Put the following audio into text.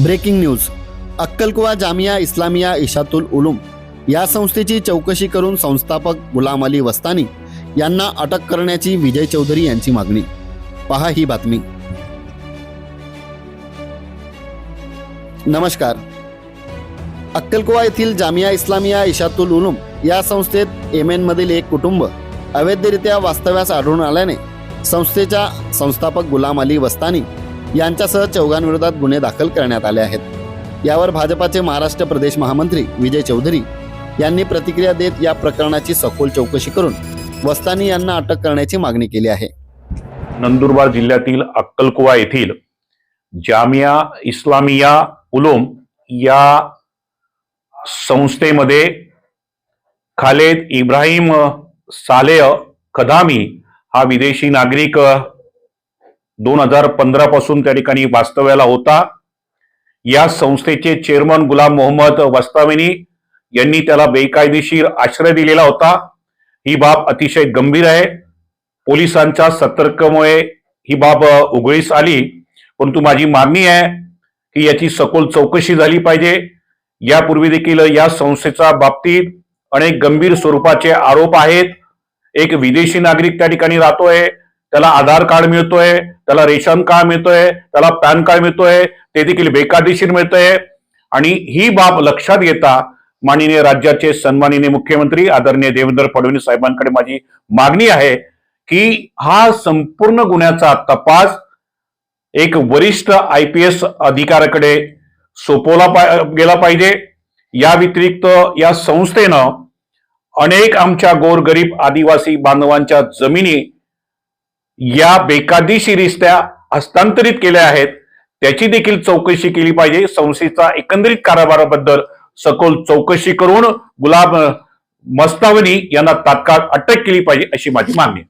Breaking news. अक्कलकुवा जामिया इस्लामिया इशातुल उलूम या संस्थेची चौकशी करून संस्थापक गुलाम अली वस्तानी यांना अटक करण्याची विजय चौधरी यांची मागणी. पहा ही बातमी. नमस्कार. अक्कलकुवा येथील जामिया इस्लामिया इशातुल उलूम या संस्थेत येमेनमधील एक कुटुंब अवैधरित्या वास्तव्यास आढळून आल्याने संस्थेच्या संस्थापक गुलाम अली वस्तानी यांच्यासह चौघांविरोधात गुन्हे दाखल करण्यात आले आहेत. यावर भाजपाचे महाराष्ट्र प्रदेश महामंत्री विजय चौधरी यांनी प्रतिक्रिया देत या प्रकरणाची सखोल चौकशी करून वस्तानी यांना अटक करण्याची मागणी केली आहे. नंदुरबार जिल्ह्यातील अक्कलकुवा येथील जामिया इस्लामिया उलोम या संस्थेमध्ये खालेद इब्राहिम सालेह कदामी हा विदेशी नागरिक दोन हजार पंधरा पासून त्या ठिकाणी वास्तव्याला होता. या संस्थेचे चेअरमन गुलाम मोहम्मद वस्ताविनी यांनी त्याला बेकायदेशीर आश्रय दिलेला होता. ही बाब अतिशय गंभीर आहे. पोलिसांच्या सतर्कमुळे ही बाब उघडीस आली. परंतु माझी मागणी आहे की याची सखोल चौकशी झाली पाहिजे. यापूर्वी देखील या संस्थेच्या बाबतीत अनेक गंभीर स्वरूपाचे आरोप आहेत. एक विदेशी नागरिक त्या ठिकाणी राहतोय. त्याला आधार कार्ड मिळतोय त्याला रेशन कार्ड मिळतोय त्याला पॅन कार्ड मिळतोय ते देखील बेकायदेशीर मिळतंय. आणि ही बाब लक्षात घेता माननीय राज्याचे सन्माननीय मुख्यमंत्री आदरणीय देवेंद्र फडणवीस साहेबांकडे माझी मागणी आहे की हा संपूर्ण गुन्ह्याचा तपास एक वरिष्ठ आय पी एस अधिकाऱ्याकडे सोपवला पा- गेला पाहिजे. या व्यतिरिक्त या संस्थेनं अनेक आमच्या गोरगरीब आदिवासी बांधवांच्या जमिनी या बेकायदेशीरित्या हस्तांतरित केल्या आहेत. त्याची देखील चौकशी केली पाहिजे. संस्थेचा एकंदरीत कारभाराबद्दल सखोल चौकशी करून गुलाब मस्तावनी यांना तात्काळ अटक केली पाहिजे अशी माझी मागणी